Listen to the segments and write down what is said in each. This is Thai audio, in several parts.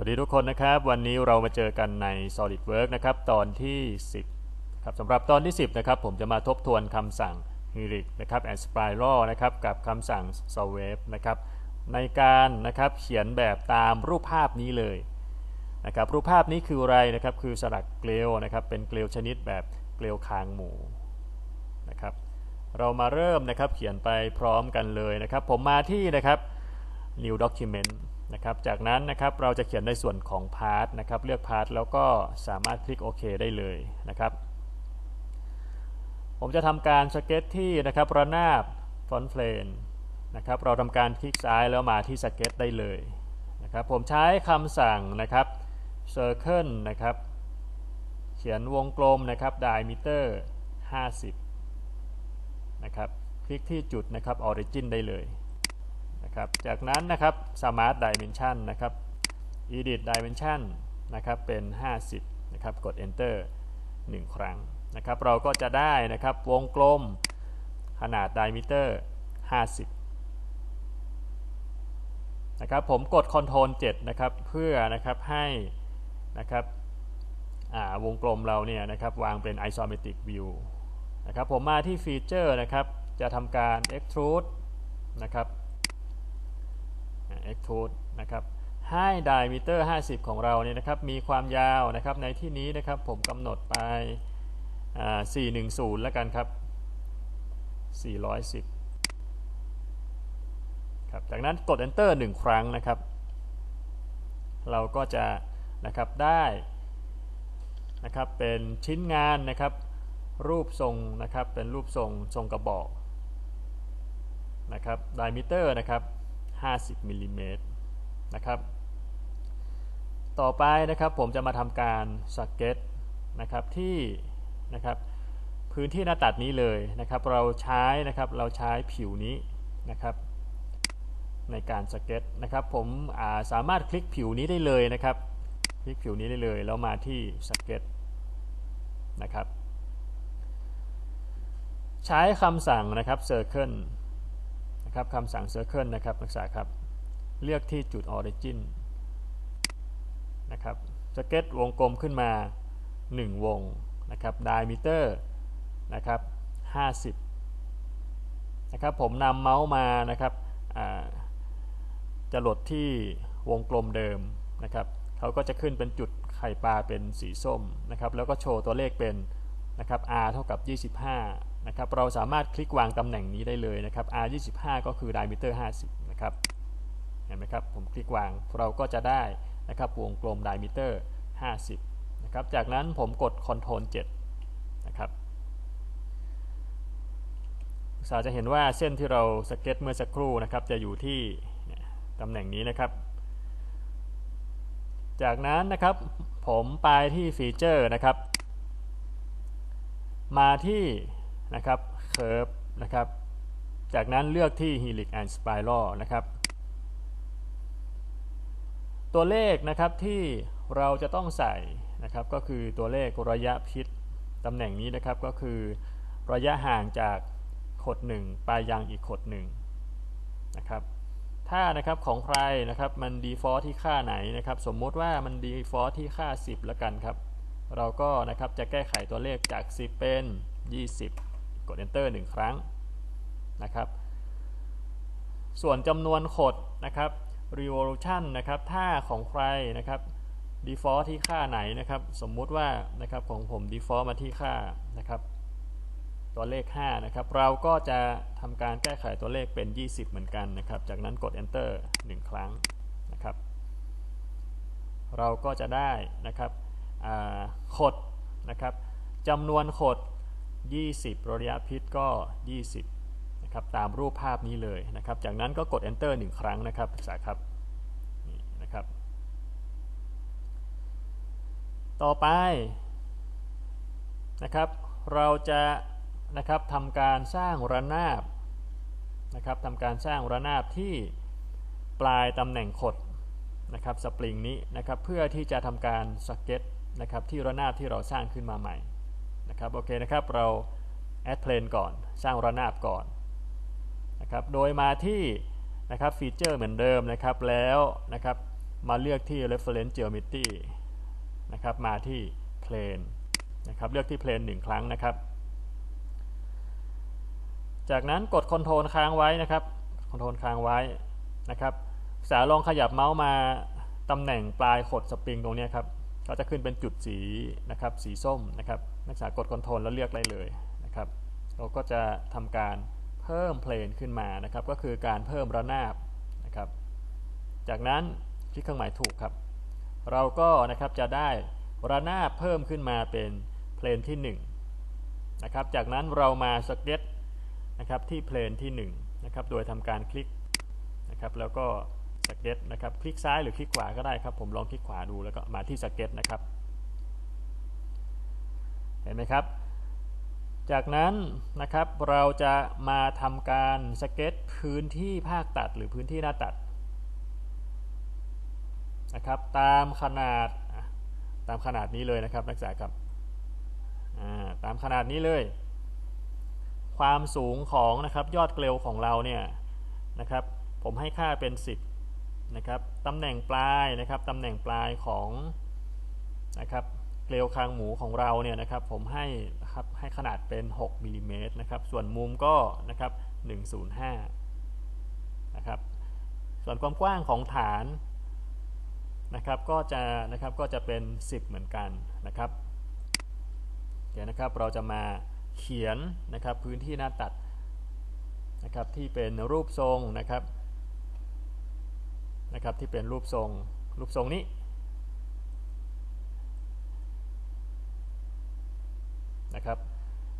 วัสดีทุกคนนะครับ วันนี้เรามาเจอกันใน SolidWorks นะครับ ตอนที่ 10ครับสำหรับตอนที่ 10 นะครับ ผมจะมาทบทวนคำสั่ง h e r i c นะครับ and Spiral นะครับ กับคำสั่ง Solve นะครับ ในการนะครับเขียนแบบตามรูปภาพนี้เลยนะครับ รูปภาพนี้คืออะไรนะครับ คือสลักเกลียวนะครับ เป็นเกลียวชนิดแบบเกลียวคางหมูนะครับ เรามาเริ่มนะครับเขียนไปพร้อมกันเลยนะครับ ผมมาที่นะครับ New Document นะครับ จากนั้นนะครับเราจะเขียนในส่วนของพาร์ทนะครับเลือกพาร์ทแล้วก็สามารถคลิกโอเคได้เลยนะครับ ผมจะทำการสเก็ตที่นะครับระนาบฟอนต์เพลนนะครับเราทำการคลิกซ้ายแล้วมาที่สเก็ตได้เลยนะครับผมใช้คำสั่งนะครับ Circle นะครับเขียนวงกลมนะครับ diameter 50 นะครับ คลิกที่จุดนะครับ origin ได้เลย นะครับ จากนั้นนะครับ Smart Dimension นะครับ Edit Dimension นะครับเป็น 50 นะครับ กด Enter 1 ครั้งนะครับ เราก็จะได้นะครับวงกลมขนาด diameter 50 นะครับ ผมกด Ctrl 7 นะครับ เพื่อนะครับให้นะครับวงกลมเราเนี่ยนะครับวางเป็น isometric view นะครับ ผมมาที่ฟีเจอร์นะครับ จะทำการ extrude นะครับ extrude นะครับให้ diameter 50 ของเราเนี่ยนะครับมีความยาวนะครับในที่นี้นะครับผมกำหนดไป 410 แล้วกันครับ 410ครับจากนั้นกด enter 1 ครั้งนะครับ เราก็จะนะครับได้นะครับเป็นชิ้นงานนะครับรูปทรงนะครับเป็นรูปทรงทรงกระบอกนะครับ diameter นะครับ 50มิลลิเมตรนะครับ ต่อไปนะครับผมจะมาทำการสเก็ตนะครับที่นะครับพื้นที่หน้าตัดนี้เลยนะครับ เราใช้นะครับเราใช้ผิวนี้นะครับ ในการสเก็ตนะครับ ผมาสามารถคลิกผิวนี้ได้เลยนะครับ คลิกผิวนี้ได้เลยแล้วมาที่สเก็ตนะครับ ใช้คำสั่งนะครับ Circle ครับคำสั่ง Circle นะครับนักศึกษาครับ เลือกที่จุด Origin นะครับสเก็ตวงกลมขึ้นมา 1 วงนะครับ diameter นะครับ50นะครับผมนำเมาส์มานะครับจะหลดที่วงกลมเดิมนะครับเขาก็จะขึ้นเป็นจุดไข่ปลาเป็นสีส้มนะครับแล้วก็โชว์ตัวเลขเป็นนะครับ r เท่ากับ 25 นะครับเราสามารถคลิกวางตำแหน่งนี้ได้เลยนะครับ r 25ก็คือ diameter 50นะครับเห็นไหมครับผมคลิกวางเราก็จะได้นะครับวงกลม diameter 50นะครับจากนั้นผมกด Ctrl 7นะครับสาจะเห็นว่าเส้นที่เราสเก็ตเมื่อสักครู่นะครับจะอยู่ที่ตำแหน่งนี้นะครับ จากนั้นนะครับผมไปที่ฟีเจอร์นะครับ มาที่ นะครับ curve นะครับ จากนั้นเลือกที่ helix and spiral นะครับ ตัวเลขนะครับที่เราจะต้องใส่นะครับก็คือตัวเลขระยะพิษตำแหน่งนี้นะครับก็คือ ระยะห่างจากขดหนึ่งไปยังอีกขดหนึ่งนะครับถ้านะครับของใครนะครับมัน default ที่ค่าไหนนะครับ สมมติว่ามัน default ที่ค่า 10แล้วกันครับ เราก็นะครับจะแก้ไขตัวเลขจาก 10 เป็น 20 กด enter 1 ครั้งนะครับ ส่วนจำนวนขดนะครับ revolution นะครับถ้าของใครนะครับ default ที่ค่าไหนนะครับ สมมุติว่านะครับของผม default มาที่ค่านะครับตัวเลข 5 นะครับ เราก็จะทำการแก้ไขตัวเลขเป็น 20 เหมือนกันนะครับ จากนั้นกด enter 1 ครั้งนะครับ เราก็จะได้นะครับขดนะครับจำนวนขด 20ระยะพิษก็ 20นะครับตามรูปภาพนี้เลยนะครับ จากนั้นก็กด enter 1 ครั้งนะครับศึกษาครับนี่นะครับ ต่อไปนะครับเราจะนะครับทำการสร้างระนาบนะครับทำการสร้างระนาบที่ปลายตำแหน่งขดนะครับสปริงนี้นะครับเพื่อที่จะทำการสเก็ตนะครับที่ระนาบที่เราสร้างขึ้นมาใหม่ นะครับโอเคนะครับเราแอดเพลนก่อนสร้างระนาบก่อนนะครับโดยมาที่นะครับฟีเจอร์เหมือนเดิมนะครับแล้วนะครับมาเลือกที่ reference geometry นะครับมาที่ plane นะครับเลือกที่ plane หนึ่งครั้งนะครับ จากนั้นกด Ctrl ค้างไว้นะครับ Ctrl ค้างไว้นะครับสาลองขยับเมาส์มาตำแหน่งปลายขดสปริงตรงนี้ครับก็จะขึ้นเป็นจุดสีนะครับสีส้มนะครับ นักศึกษากด Ctrl แล้วเลือกได้เลยนะครับ เราก็จะทำการเพิ่มเพลนขึ้นมานะครับ ก็คือการเพิ่มระนาบนะครับ จากนั้นคลิกเครื่องหมายถูกครับ เราก็นะครับจะได้ระนาบเพิ่มขึ้นมาเป็นเพลนที่1นะครับ จากนั้นเรามาสเก็ตนะครับที่เพลนที่1นะครับ โดยทำการคลิกนะครับ แล้วก็สเก็ตนะครับ คลิกซ้ายหรือคลิกขวาก็ได้ครับ ผมลองคลิกขวาดูแล้วก็มาที่สเก็ตนะครับ เห็นไหมครับ จากนั้นนะครับเราจะมาทำการสเก็ตพื้นที่ภาคตัดหรือพื้นที่หน้าตัดนะครับตามขนาดตามขนาดนี้เลยนะครับนักศึกษาครับตามขนาดนี้เลย ความสูงของนะครับยอดเกลียวของเราเนี่ยนะครับผมให้ค่าเป็น 10นะครับตำแหน่งปลายนะครับตำแหน่งปลายของนะครับ เกลียวคางหมูของเราเนี่ยนะครับผมให้ครับให้ขนาดเป็น 6มิลิเมตรนะครับส่วนมุมก็นะครับ105นะครับส่วนความกว้างของฐานนะครับก็จะนะครับก็จะเป็น 10 เหมือนกันนะครับเดี๋ยวนะครับเราจะมาเขียนนะครับพื้นที่หน้าตัดนะครับที่เป็นรูปทรงนะครับนะครับที่เป็นรูปทรงรูปทรงนี้นะครับ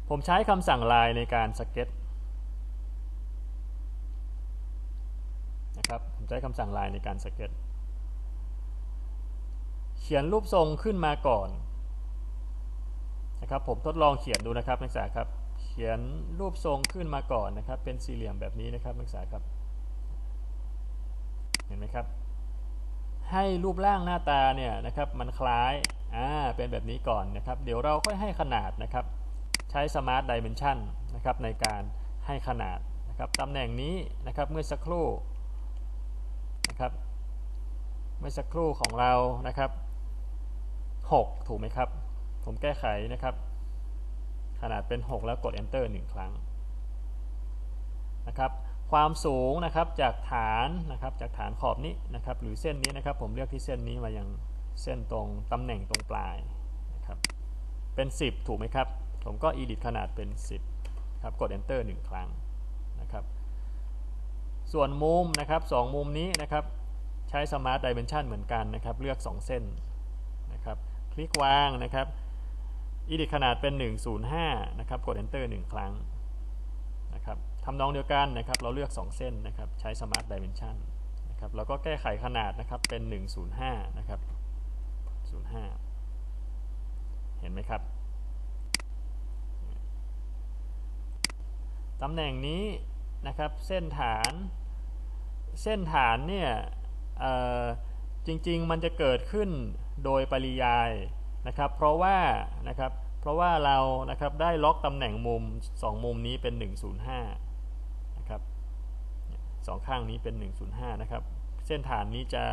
ผมใช้คำสั่งลายในการสเก็ตนะครับผมใช้คำสั่งลายในการสเก็ตเขียนรูปทรงขึ้นมาก่อนนะครับผมทดลองเขียนดูนะครับนักศึกษาครับเขียนรูปทรงขึ้นมาก่อนนะครับ เป็นสี่เหลี่ยมแบบนี้นะครับนักศึกษาครับ เห็นไหมครับ ให้รูปร่างหน้าตาเนี่ยนะครับมันคล้ายอ่าเป็นแบบนี้ก่อนนะครับ เดี๋ยวเราค่อยให้ขนาดนะครับ ใช้ Smart Dimension นะครับในการให้ขนาดนะครับตำแหน่งนี้นะครับเมื่อสักครู่นะครับเมื่อสักครู่ของเรานะครับ6ถูกไหมครับ ผมแก้ไขนะครับ ขนาดเป็น 6 แล้วกด enter 1 ครั้งนะครับความสูงนะครับจากฐานนะครับจากฐานขอบนี้นะครับหรือเส้นนี้นะครับ ผมเลือกที่เส้นนี้มายังเส้นตรงตำแหน่งตรงปลายนะครับเป็น 10 ถูกไหมครับ ผมก็ edit ขนาดเป็น 10ครับกด enter 1 ครั้งนะครับ ส่วนมุมนะครับ2มุมนี้นะครับ ใช้ Smart Dimension เหมือนกันนะครับ เลือก 2 เส้นนะครับ คลิกวางนะครับ edit ขนาดเป็น 105นะครับกด enter 1 ครั้งนะครับทำนองเดียวกันนะครับ เราเลือก 2 เส้นนะครับ ใช้ smart dimension นะครับเราก็แก้ไขขนาดนะครับเป็น 105 นะครับ 05 เห็นไหมครับ ตำแหน่งนี้นะครับเส้นฐาน เส้นฐานเนี่ยจริงๆมันจะเกิดขึ้นโดยปริยายนะครับเพราะว่านะครับเพราะว่าเรานะครับได้ล็อกตำแหน่งมุม 2 มุมนี้เป็น 105นะครับสองข้างนี้เป็น 105นะครับเส้นฐานนี้จะ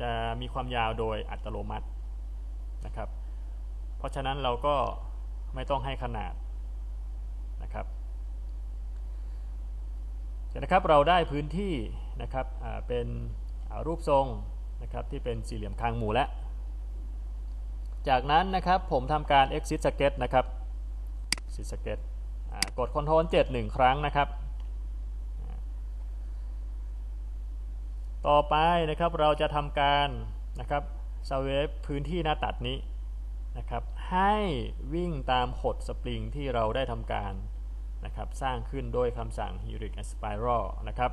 จะมีความยาวโดยอัตโนมัตินะครับเพราะฉะนั้นเราก็ไม่ต้องให้ขนาดนะครับ นะครับเราได้พื้นที่นะครับเป็นรูปทรงนะครับที่เป็นสี่เหลี่ยมคางหมูแล้วจากนั้นนะครับผมทำการ exit sketch นะครับ exit sketch กด Ctrl 7 1 ครั้งนะครับ ต่อไปนะครับเราจะทำการนะครับสเวฟพื้นที่หน้าตัดนี้นะครับ ให้วิ่งตามขดสปริงที่เราได้ทำการ นะครับสร้างขึ้นโดยคำสั่ง Helix and Spiral นะครับ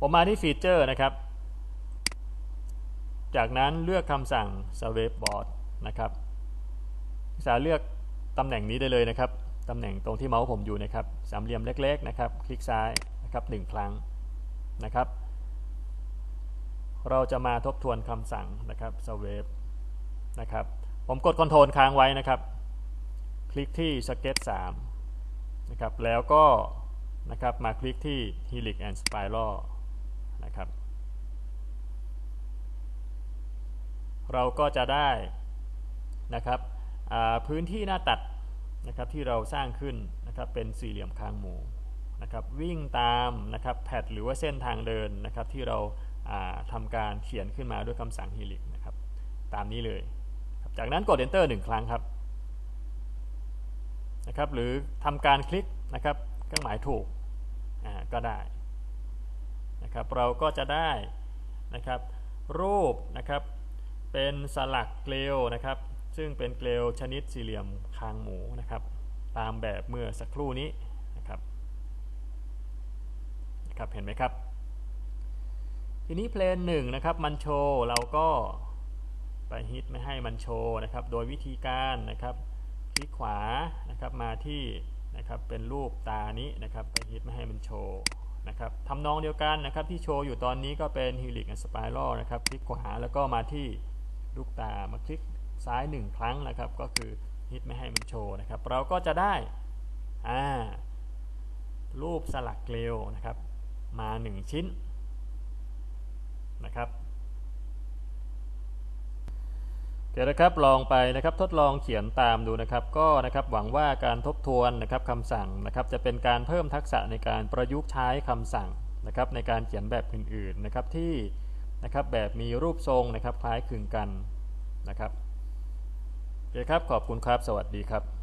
ผมมาที่ฟีเจอร์นะครับ จากนั้นเลือกคำสั่ง Sweep Board นะครับศึกษาเลือกตำแหน่งนี้ได้เลยนะครับตำแหน่งตรงที่เมาส์ผมอยู่นะครับ สามเหลี่ยมเล็กๆนะครับ คลิกซ้ายนะครับหนึ่งครั้งนะครับ เราจะมาทบทวนคำสั่งนะครับ Sweep นะครับ ผมกดคอนโทรลค้างไว้นะครับ คลิกที่สเก็ต3นะครับ แล้วก็นะครับมาคลิกที่ Helix and Spiral นะครับ เราก็จะได้นะครับพื้นที่หน้าตัดนะครับที่เราสร้างขึ้นนะครับเป็นสี่เหลี่ยมคางหมูนะครับวิ่งตามนะครับแพดหรือว่าเส้นทางเดินนะครับที่เราทำการเขียนขึ้นมาด้วยคำสั่ง Helix นะครับตามนี้เลย จากนั้นกด Enter 1 ครั้งครับ นะครับหรือทำการคลิกนะครับเครื่องหมายถูกก็ได้นะครับเราก็จะได้นะครับรูปนะครับเป็นสลักเกลียวนะครับ ซึ่งเป็นเกลียวชนิดสี่เหลี่ยมคางหมูนะครับ ตามแบบเมื่อสักครู่นี้นะครับนะครับเห็นไหมครับทีนี้เพลนหนึ่งนะครับมันโชว์เราก็ไปฮิตไม่ให้มันโชว์นะครับ โดยวิธีการนะครับ คลิกขวานะครับมาที่นะครับเป็นรูปตานี้นะครับไปฮิตไม่ให้มันโชว์นะครับทำนองเดียวกันนะครับที่โชว์อยู่ตอนนี้ก็เป็น Helix and Spiral นะครับคลิกขวาแล้วก็มาที่ลูกตามาคลิกซ้ายหนึ่งครั้งนะครับ ก็คือฮิตไม่ให้มันโชว์นะครับ เราก็จะได้อ่ารูปสลักเกลียวนะครับมา 1 ชิ้นนะครับเดี๋ยวนะครับลองไปนะครับทดลองเขียนตามดูนะครับ ก็นะครับหวังว่าการทบทวนนะครับคำสั่งนะครับจะเป็นการเพิ่มทักษะในการประยุกต์ใช้คำสั่งนะครับในการเขียนแบบอื่นๆนะครับที่นะครับแบบมีรูปทรงนะครับคล้ายคลึงกันนะครับโอเคครับขอบคุณครับสวัสดีครับ